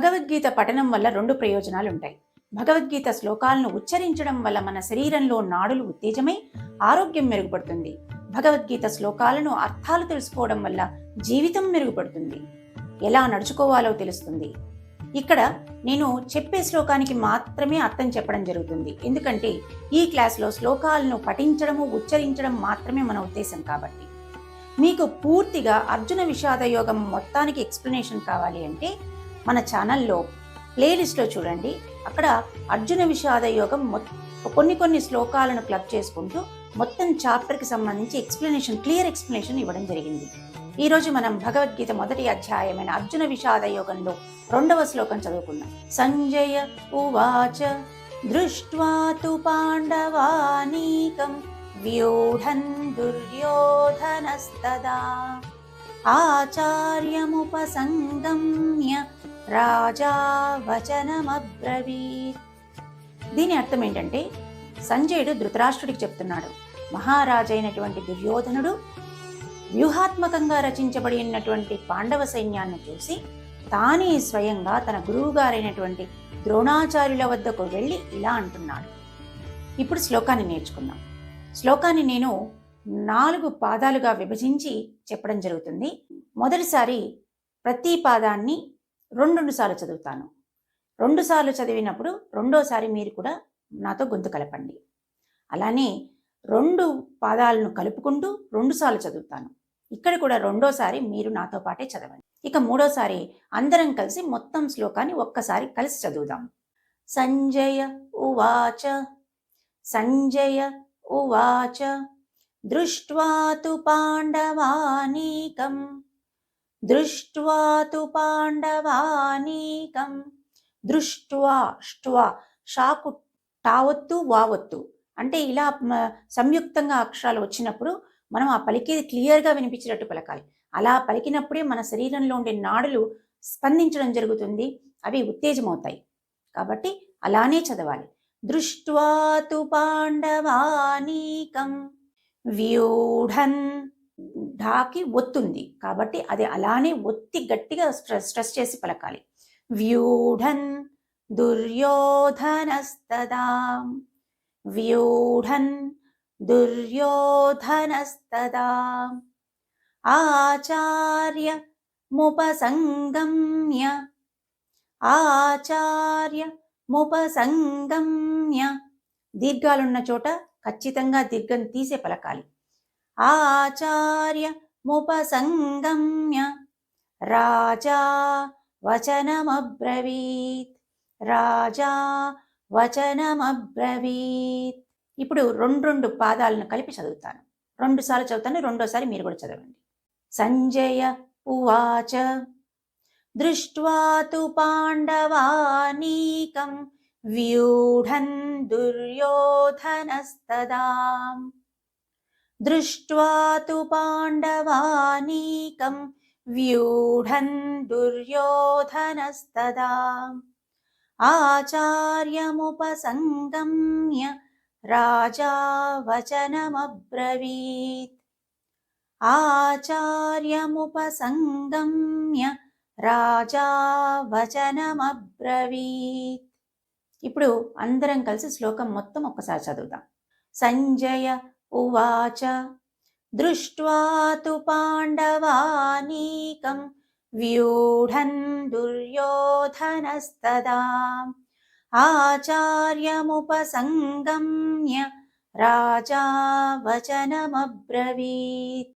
భగవద్గీత పఠనం వల్ల రెండు ప్రయోజనాలు ఉంటాయి భగవద్గీత శ్లోకాలను ఉచ్చరించడం వల్ల మన శరీరంలో నాడులు ఉత్తేజమై ఆరోగ్యం మెరుగుపడుతుంది. భగవద్గీత శ్లోకాలను అర్థాలు తెలుసుకోవడం వల్ల జీవితం మెరుగుపడుతుంది. ఎలా నడుచుకోవాలో తెలుస్తుంది. ఇక్కడ నేను చెప్పే శ్లోకానికి మాత్రమే అర్థం చెప్పడం జరుగుతుంది. ఎందుకంటే ఈ క్లాస్లో శ్లోకాలను పఠించడము ఉచ్చరించడం మాత్రమే మన ఉద్దేశం కాబట్టి. మీకు పూర్తిగా అర్జున విషాద యోగం మొత్తానికి ఎక్స్ప్లెనేషన్ కావాలి అంటే మన ఛానల్లో ప్లేలిస్ట్లో చూడండి. అక్కడ అర్జున విషాద యోగం కొన్ని కొన్ని శ్లోకాలను క్లబ్ చేసుకుంటూ మొత్తం చాప్టర్కి సంబంధించి ఎక్స్ప్లెనేషన్ క్లియర్ ఎక్స్ప్లెనేషన్ ఇవ్వడం జరిగింది. ఈరోజు మనం భగవద్గీత మొదటి అధ్యాయమైన అర్జున విషాద యోగంలో రెండవ శ్లోకం చదువుకుందాం. సంజయ ఉవాచ దృష్ట్వా తు పాండవానీకం వ్యూఢన్ దుర్యోధనస్తదా. ఆచార్యముపసంగమ్య రాజా వచనమబ్రవీత్ దీని అర్థం ఏంటంటే సంజయుడు ధృతరాష్ట్రుడికి చెప్తున్నాడు మహారాజైనటువంటి దుర్యోధనుడు వ్యూహాత్మకంగా రచించబడి ఉన్నటువంటి పాండవ సైన్యాన్ని చూసి తానే స్వయంగా తన గురువుగారైనటువంటి ద్రోణాచార్యుల వద్దకు వెళ్ళి ఇలా అంటున్నాడు. ఇప్పుడు శ్లోకాన్ని నేర్చుకుందాం. శ్లోకాన్ని నేను నాలుగు పాదాలుగా విభజించి చెప్పడం జరుగుతుంది. మొదటిసారి ప్రతి పాదాన్ని రెండు రెండు సార్లు చదువుతాను. రెండు సార్లు చదివినప్పుడు రెండోసారి మీరు కూడా నాతో గొంతు కలపండి. అలానే రెండు పాదాలను కలుపుకుంటూ రెండు సార్లు చదువుతాను. ఇక్కడ కూడా రెండోసారి మీరు నాతో పాటే చదవండి. ఇక మూడోసారి అందరం కలిసి మొత్తం శ్లోకాన్ని ఒక్కసారి కలిసి చదువుదాం. సంజయ ఉవాచ సంజయ ఉవాచ దృష్ట్వా తు పాండవానీకం. దృష్ట్వా తు పాండవానీకం దృష్ట్వా ష్ట్వా షాకు టావొత్తు వావొత్తు. అంటే ఇలా సంయుక్తంగా అక్షరాలు వచ్చినప్పుడు మనం ఆ పలికేది క్లియర్గా వినిపించేటట్టు పలకాలి. అలా పలికినప్పుడే మన శరీరంలో ఉండే నాడులు స్పందించడం జరుగుతుంది. అవి ఉత్తేజమవుతాయి. కాబట్టి అలానే చదవాలి. దృష్ట్వా తు పాండవానీకం వ్యూఢన్ ఢాకి ఒత్తుంది. కాబట్టి అది అలానే ఒత్తి గట్టిగా స్ట్రెస్ స్ట్రెస్ చేసి పలకాలి. వ్యూఢన్ దుర్యోధనస్తదా. వ్యూఢన్ దుర్యోధనస్తదా. ఆచార్య ముపసంగమ్య. ఆచార్య ముపసంగమ్య. దీర్ఘాలున్న చోట ఖచ్చితంగా దీర్ఘం తీసే పలకాలి. ఆచార్య ముపసంగమ్య. రాజా వచనమబ్రవీత్. రాజా వచనమబ్రవీత్. ఇప్పుడు రెండు రెండు పాదాలను కలిపి చదువుతాను. రెండు సార్లు చదువుతాను రెండోసారి మీరు కూడా చదవండి. సంజయ ఉవాచ. దృష్ట్వా తు పాండవానీకం వ్యూఢన్ దుర్యోధనస్తదాం. దృష్ట్వా తు పాండవానీకం వ్యూఢన్ దుర్యోధనస్తదా. ఆచార్యముపసంగమ్య రాజా వచనమబ్రవీత్. ఆచార్యముపసంగమ్య రాజా వచనమబ్రవీత్. ఇప్పుడు అందరం కలిసి శ్లోకం మొత్తం ఒక్కసారి చదువుదాం. సంజయ ఉవాచ. దృష్ట్వా తు పాండవానీకం వ్యూఢన్ దుర్యోధనస్తదా. ఆచార్యముపసంగమ్య రాజా వచనమబ్రవీత్